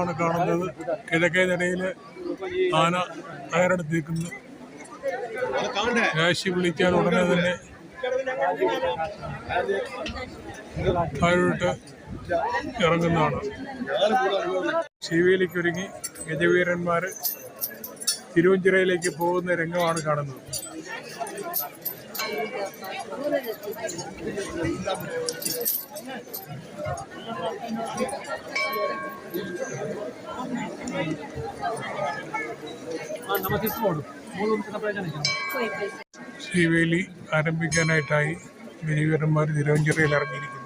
ആണ് കാണുന്നത്. കിഴക്കേ നിലയിൽ ആന തയ്യാറെടുത്ത് നിൽക്കുന്നു രാശി വിളിക്കാൻ ഉടനെ തന്നെ താഴോട്ട് ഇറങ്ങുന്നതാണ്. ശിവേലിക്കൊരുങ്ങി ഗജവീരന്മാർ തിരുവഞ്ചിറയിലേക്ക് പോകുന്ന രംഗമാണ് കാണുന്നത്. ശിവേലി ആരംഭിക്കാനായിട്ടായി ഗജവീരന്മാർ തിരുവഞ്ചിറയിൽ ഇറങ്ങിയിരിക്കുന്നത്